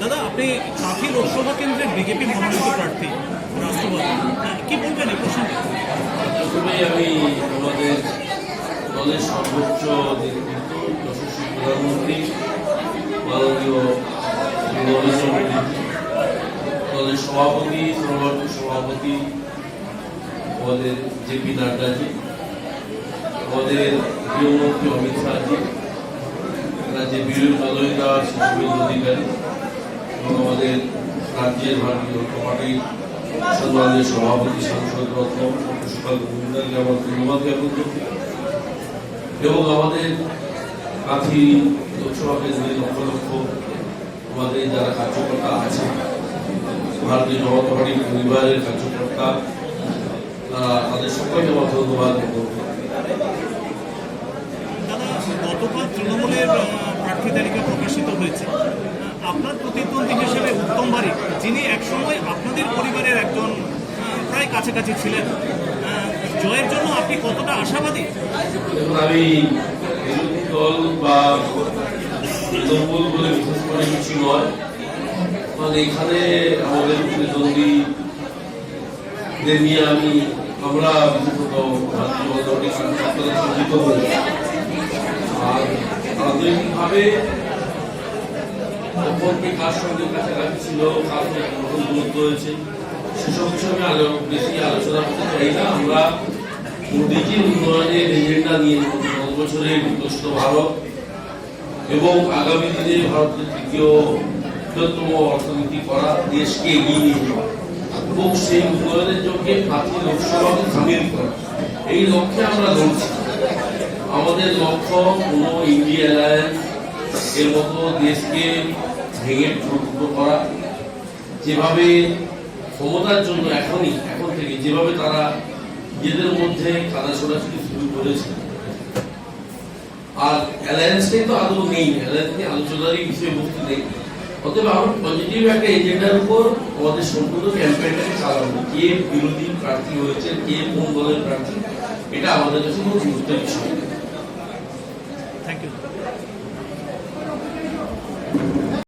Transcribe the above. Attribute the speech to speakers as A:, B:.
A: দাদা আপনি কাঁথি লোকসভা কেন্দ্রের বিজেপি মনোনীত প্রার্থী রাষ্ট্রপতি। হ্যাঁ, কি বলবেন এই প্রসঙ্গে?
B: প্রথমেই আমি আমাদের দলের সর্বোচ্চ নেতৃত্ব প্রধানমন্ত্রী মাননীয় দলের সভাপতি সর্বার্থ সভাপতি আমাদের জেপি নাড্ডাজি আমাদের গৃহমন্ত্রী অমিত শাহজি রাজ্যের বিরোধী দলনেতা শুভেন্দু অধিকারী আমাদের রাজ্যের ভারতীয় পার্টির সম্মানের সভাপতি, সাংসদ রত্ন আমার ধন্যবাদ জ্ঞাপন করছি। এবং আমাদের কাঁথি লোকসভা কেন্দ্রের লক্ষ লক্ষ আমাদের যারা কার্যকর্তা আছে, ভারতীয় জনতা পার্টির পরিবারের কার্যকর্তা, তারা তাদের সকলকে আমার ধন্যবাদ
A: গতকাল তৃণমূলের প্রার্থী তালিকা প্রকাশিত হয়েছে। আপনার প্রতিদ্বন্দ্বী হিসেবে উত্তম বাড়ি, যিনি একসময় আপনাদের পরিবারের একজন প্রায় কাছাকাছি ছিলেন। জয়ের জন্য আপনি কতটা আশাবাদী?
B: আমি দল বা তৃণমূল বলে বিশেষ করে কিছু নয়। মানে এখানে আমাদের প্রতিদ্বন্দ্বীদের নিয়ে আমি আমরা করি আর রাজনৈতিকভাবে কার সঙ্গে কাছাকাছি ছিল সঙ্গে কখন দূরত্ব হয়েছে। সেসব বিষয়ে আমি আলো- বেশি আলোচনা করতে চাই না। আমরা মোদীজির উন্নয়নের এজেন্ডা নিয়ে দশ বছরের বিকশিত ভারত এবং আগামী দিনে ভারতের তৃতীয় বৃহত্তম অর্থনীতি করা দেশকে এগিয়ে নিয়ে যাওয়া। এবং সেই উন্নয়নের জন্য প্রাচীন লোকসভাকে সামিল করা। এই লক্ষ্যে আমরা লড়ছি। আমাদের লক্ষ্য কোনো ইন্ডিয়া অ্যালায়েন্স এর মতো দেশকে ভেঙে টুকরো করা, যেভাবে ক্ষমতার জন্য এখনই, এখন থেকে যেভাবে তারা নিজেদের মধ্যে কাদা ছোড়াছুড়ি শুরু করেছে। আর অ্যালায়েন্সটাই তো আদৌ নেই অ্যালায়েন্স নিয়ে আলোচনারই বিষয়বস্তু নেই। অতএব আমরা পজিটিভ একটা এজেন্ডার উপর আমাদের সম্পূর্ণ ক্যাম্পেইনটাকে চালাবো কে বিরোধী প্রার্থী হয়েছে, কে কোন দলের প্রার্থী, এটা আমাদের কাছে খুব গুরুত্বের বিষয়।
A: Thank you